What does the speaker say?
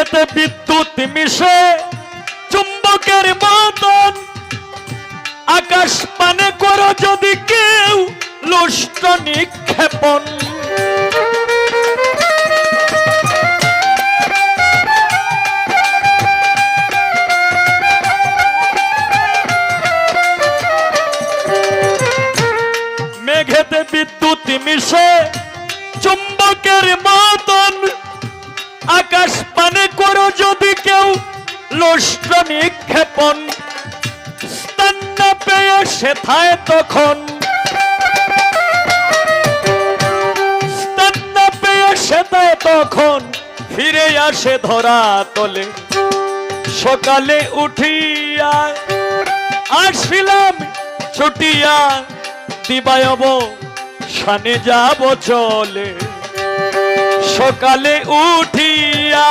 মেঘেতে বিদ্যুৎ মিশে, চুম্বকের মতন আকাশ পানে করো যদি কেউ লুষ্ট নিক্ষেপণ। মেঘেতে বিদ্যুৎ মিশে, চুম্বকের মতন যদি কেউ লুষ্ট নিক্ষেপণ স্থান পেয়ে সেথায় তখন। স্থান না পেয়ে সেথায় তখন ফিরে আসে ধরা তলে। সকালে উঠিয়া আসিলাম ছুটিয়া, দিবায়ব সানে যাব চলে। সকালে উঠিয়া